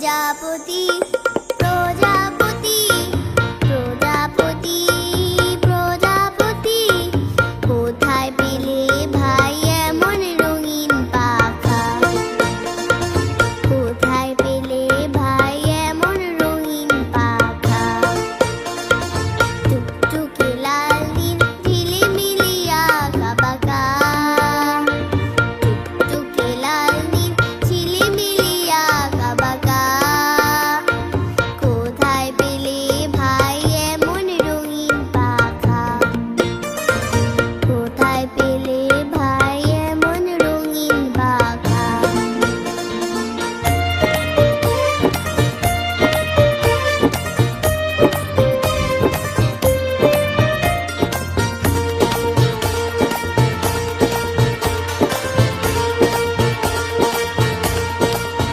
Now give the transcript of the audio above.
প্রজাপতি।